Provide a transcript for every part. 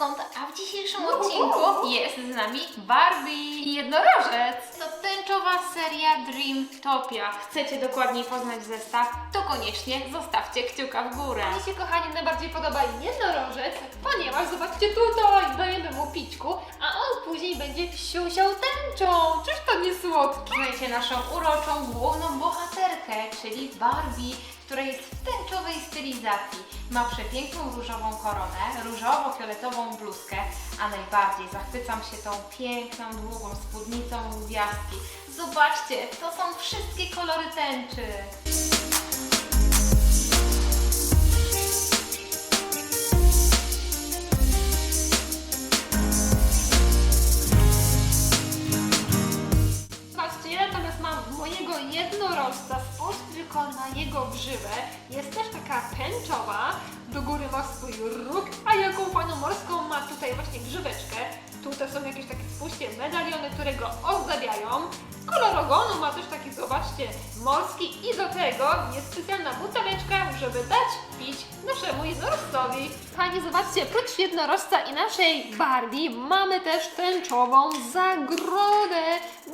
skąd, a w dzisiejszym odcinku jest z nami Barbie i jednorożec. To tęczowa seria Dreamtopia. Chcecie dokładniej poznać zestaw? To koniecznie zostawcie kciuka w górę. Mnie się, kochani, najbardziej podoba jednorożec, ponieważ zobaczcie tutaj, dajemy mu pićku, a on później będzie siusiał tęczą. Czyż to nie słodkie? Poznajcie naszą uroczą główną bohaterkę, czyli Barbie, która jest stylizacji. Ma przepiękną różową koronę, różowo-fioletową bluzkę, a najbardziej zachwycam się tą piękną, długą spódnicą gwiazdki. Zobaczcie, to są wszystkie kolory tęczy. A jaką fajną morską ma tutaj właśnie grzyweczkę. Tutaj są jakieś takie, spójrzcie, medaliony, które go ozdabiają. Kolor ogonu ma też taki, zobaczcie, morski i do tego jest specjalna buteleczka, żeby dać pić naszemu jednorożcowi. Pani, zobaczcie, prócz jednorożca i naszej Barbie mamy też tęczową zagrodę,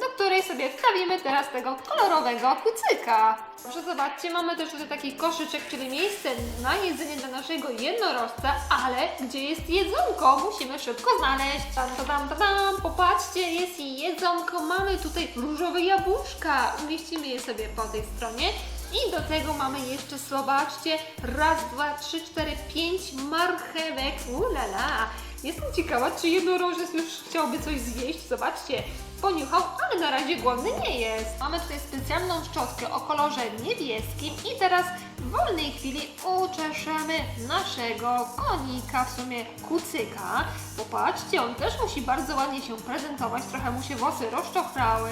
do której sobie wstawimy teraz tego kolorowego kucyka. Proszę zobaczcie, mamy też tutaj taki koszyczek, czyli miejsce na jedzenie dla naszego jednorożca, ale gdzie jest jedzonko? Musimy szybko znaleźć. Tam, tam, tam, tam, popatrzcie, jest jedzonko. Mamy tutaj różowe jabłuszka. Umieścimy je sobie po tej stronie. I do tego mamy jeszcze, zobaczcie, raz, dwa, trzy, cztery, pięć marchewek. Ulala! Jestem ciekawa, czy jednorożec już chciałby coś zjeść. Zobaczcie, poniuchał, ale na razie głodny nie jest. Mamy tutaj specjalną szczotkę o kolorze niebieskim i teraz w wolnej chwili uczeszemy naszego konika, w sumie kucyka. Popatrzcie, on też musi bardzo ładnie się prezentować, trochę mu się włosy rozczochrały.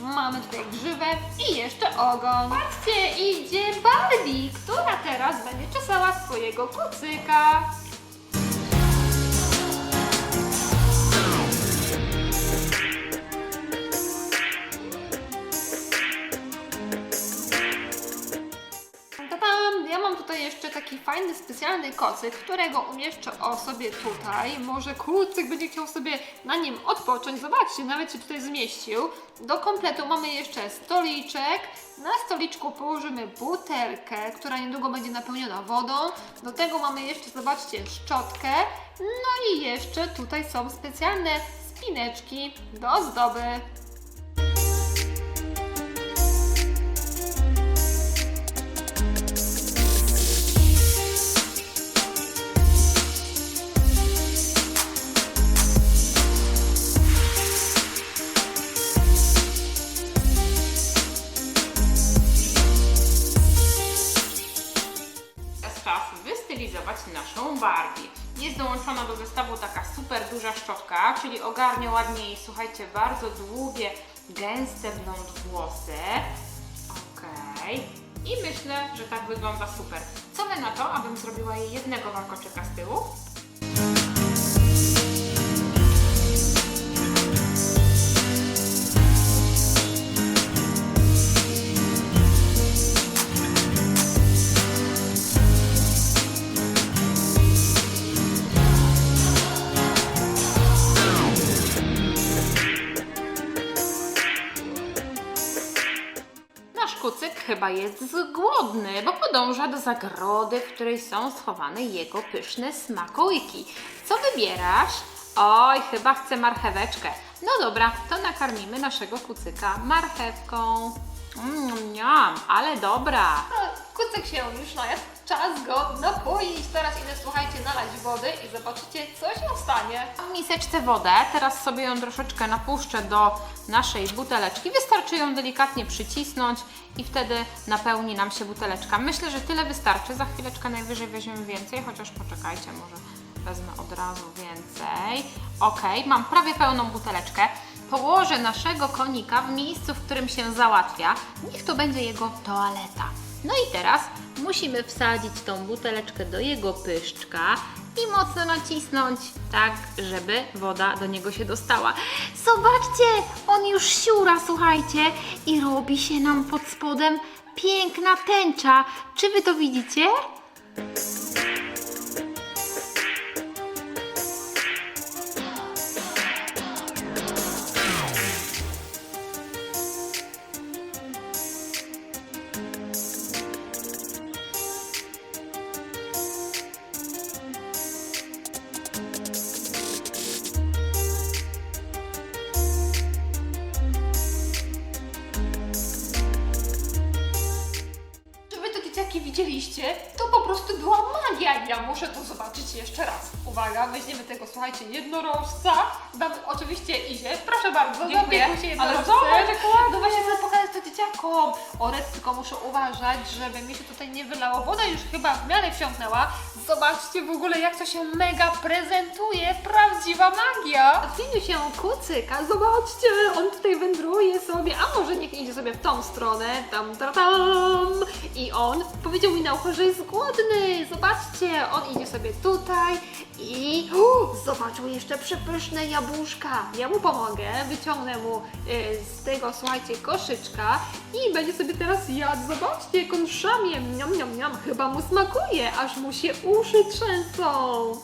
Mamy tutaj grzywę i jeszcze ogon. Patrzcie, idzie Barbie, która teraz będzie czesała swojego kucyka. Fajny, specjalny kocyk, którego umieszczę o sobie tutaj. Może kucyk będzie chciał sobie na nim odpocząć. Zobaczcie, nawet się tutaj zmieścił. Do kompletu mamy jeszcze stoliczek. Na stoliczku położymy butelkę, która niedługo będzie napełniona wodą. Do tego mamy jeszcze, zobaczcie, szczotkę. No i jeszcze tutaj są specjalne spineczki do ozdoby. Naszą Barbie. Jest dołączona do zestawu taka super duża szczotka, czyli ogarnia ładnie jej, słuchajcie, bardzo długie, gęste blond włosy. Okej. I myślę, że tak wygląda super. Co wy na to, abym zrobiła jej jednego warkoczyka z tyłu? Chyba jest głodny, bo podąża do zagrody, w której są schowane jego pyszne smakołyki. Co wybierasz? Oj, chyba chce marcheweczkę. No dobra, to nakarmimy naszego kucyka marchewką. Mmm, ale dobra. No, Kucyk się już najadł, czas go napoić. Teraz nalać wody i zobaczycie, co się stanie. Mam w miseczce wodę, teraz sobie ją troszeczkę napuszczę do naszej buteleczki. Wystarczy ją delikatnie przycisnąć i wtedy napełni nam się buteleczka. Myślę, że tyle wystarczy. Za chwileczkę najwyżej weźmiemy więcej, chociaż poczekajcie, może wezmę od razu więcej. Ok, mam prawie pełną buteleczkę. Położę naszego konika w miejscu, w którym się załatwia. Niech to będzie jego toaleta. No i teraz musimy wsadzić tą buteleczkę do jego pyszczka i mocno nacisnąć, tak, żeby woda do niego się dostała. Zobaczcie, on już siura, słuchajcie, i robi się nam pod spodem piękna tęcza. Czy wy to widzicie? Widzieliście, to po prostu była magia. Ja muszę to zobaczyć jeszcze raz. Uwaga, weźmiemy tego, słuchajcie, jednorożca. Damy oczywiście Izie. Proszę bardzo, Dziękuję. Ale zobacz, jak ładnie. No właśnie chcę pokazać to dzieciakom. Orec, tylko muszę uważać, żeby mi się tutaj nie wylało. Woda już chyba w miarę wsiąknęła. Zobaczcie w ogóle, jak to się mega prezentuje. Prawdziwa magia. Odmienił się kucyka. Zobaczcie, on tutaj wędruje sobie. A może niech idzie sobie w tą stronę. Tam, tam, tam. I on powiedział mi na ucho, że jest głodny. Zobaczcie, on idzie sobie tutaj i zobaczył jeszcze przepyszne jabłuszka. Ja mu pomogę, wyciągnę mu y, z tego, słuchajcie, koszyczka i będzie sobie teraz jadł. Zobaczcie, jak on szamie. Miam, miam, miam. Chyba mu smakuje, aż mu się uszy trzęsą.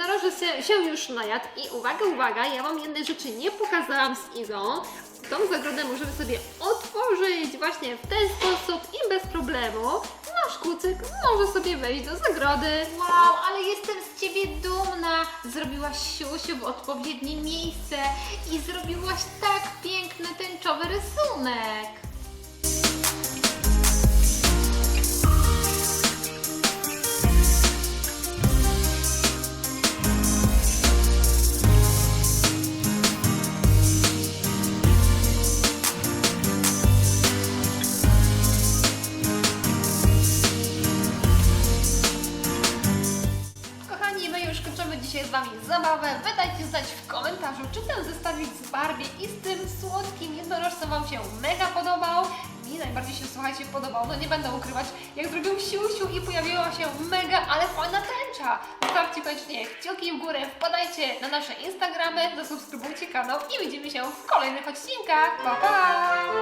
Jednorożec się, się już najadł i uwaga, uwaga, ja Wam jednej rzeczy nie pokazałam z Izą. Tą zagrodę możemy sobie otworzyć właśnie w ten sposób i bez problemu nasz kucyk może sobie wejść do zagrody. Wow, ale jestem z Ciebie dumna. Zrobiłaś siusiu w odpowiednie miejsce i zrobiłaś tak piękny tęczowy rysunek. Dzisiaj z Wami zabawę. Wy dajcie znać w komentarzu, czy ten zestawik z Barbie i z tym słodkim jednorożcem Wam się mega podobał. Mi najbardziej się, słuchajcie, podobał. No nie będę ukrywać, jak zrobił siusiu i pojawiła się mega, ale fajna tęcza. Zostawcie koniecznie kciuki w górę, wpadajcie na nasze Instagramy, zasubskrybujcie kanał i widzimy się w kolejnych odcinkach. Pa, pa!